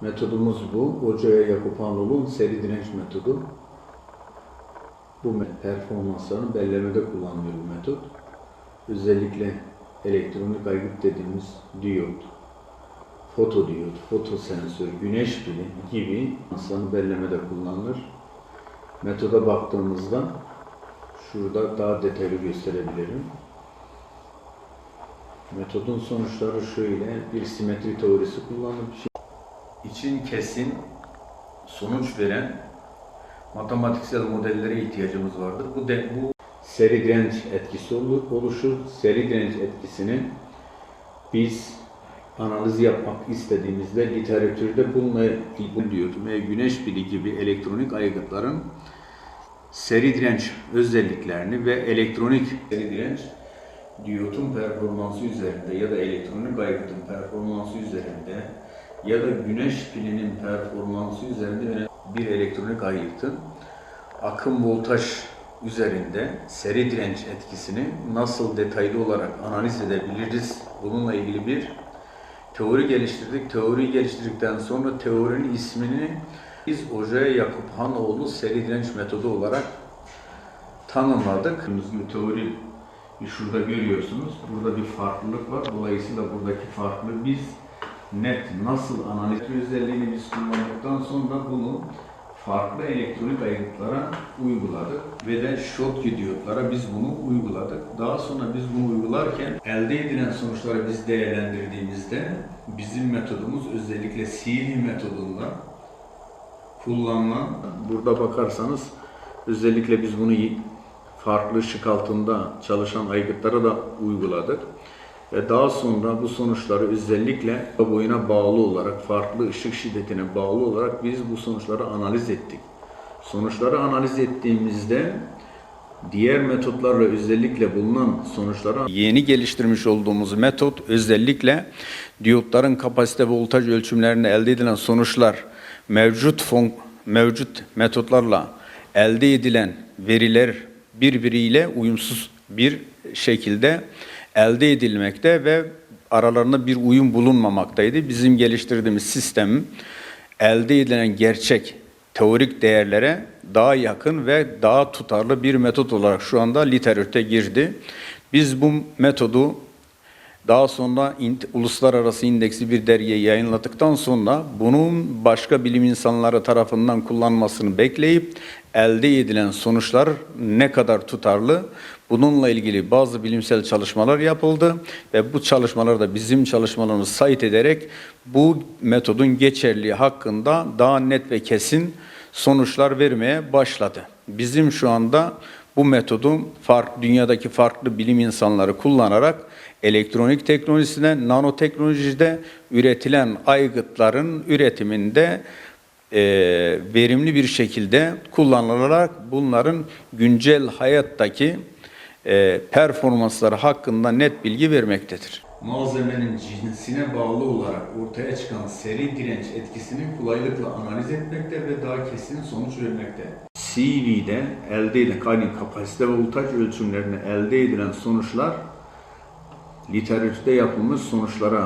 Metodumuz bu. Hocaya Yakup Hanlıoğlu'nun seri direnç metodu. Bu performanslarını belirlemede kullanılıyor bu metot. Özellikle elektronik aygıt dediğimiz diyot, fotodiyot, fotosensör, güneş pili gibi performanslarını belirlemede kullanılır. Metoda baktığımızda şurada daha detaylı gösterebilirim. Metodun sonuçları şöyle, bir simetri teorisi kullanıp için kesin sonuç veren matematiksel modellere ihtiyacımız vardır. Bu de, bu seri direnç etkisi olur, oluşur. Seri direnç etkisini biz analiz yapmak istediğimizde literatürde ilgili diyor ve güneş pili gibi elektronik aygıtların seri direnç özelliklerini ve elektronik seri direnç diyotun performansı üzerinde ya da elektronik aygıtın performansı üzerinde ya da güneş pilinin performansı üzerinde bir elektronik aygıtın akım voltaj üzerinde seri direnç etkisini nasıl detaylı olarak analiz edebiliriz? Bununla ilgili bir teori geliştirdik. Teori geliştirdikten sonra teorinin ismini biz Hocaya Yakup Hanoğlu seri direnç metodu olarak tanımladık. Teori şurada görüyorsunuz. Burada bir farklılık var. Dolayısıyla buradaki farklılığı biz net nasıl analiz özelliğini biz kullandıktan sonra bunu farklı elektronik aygıtlara uyguladık ve de Schottky diyotlara biz bunu uyguladık. Daha sonra biz bunu uygularken elde edilen sonuçları biz değerlendirdiğimizde bizim metodumuz özellikle CV metodunda kullanılan burada bakarsanız özellikle biz bunu farklı ışık altında çalışan aygıtlara da uyguladık. Ve daha sonra bu sonuçları özellikle boyuna bağlı olarak, farklı ışık şiddetine bağlı olarak biz bu sonuçları analiz ettik. Sonuçları analiz ettiğimizde diğer metotlarla özellikle bulunan sonuçlara yeni geliştirmiş olduğumuz metot özellikle diyotların kapasite voltaj ölçümlerinde elde edilen sonuçlar mevcut fon, mevcut metotlarla elde edilen veriler birbiriyle uyumsuz bir şekilde elde edilmekte ve aralarında bir uyum bulunmamaktaydı. Bizim geliştirdiğimiz sistem elde edilen gerçek teorik değerlere daha yakın ve daha tutarlı bir metot olarak şu anda literatüre girdi. Biz bu metodu daha sonra uluslararası indeksi bir dergiye yayınladıktan sonra bunun başka bilim insanları tarafından kullanmasını bekleyip elde edilen sonuçlar ne kadar tutarlı bununla ilgili bazı bilimsel çalışmalar yapıldı ve bu çalışmalarda bizim çalışmalarımızı sayit ederek bu metodun geçerliği hakkında daha net ve kesin sonuçlar vermeye başladı. Bizim şu anda bu metodu fark, dünyadaki farklı bilim insanları kullanarak elektronik teknolojisinde, nanoteknolojide üretilen aygıtların üretiminde e, verimli bir şekilde kullanılarak bunların güncel hayattaki e, performansları hakkında net bilgi vermektedir. Malzemenin cinsine bağlı olarak ortaya çıkan seri direnç etkisini kolaylıkla analiz etmekte ve daha kesin sonuç vermekte. CV'de elde edilen kaynın kapasite ve voltaj ölçümlerinde elde edilen sonuçlar literatürde yapılmış sonuçlara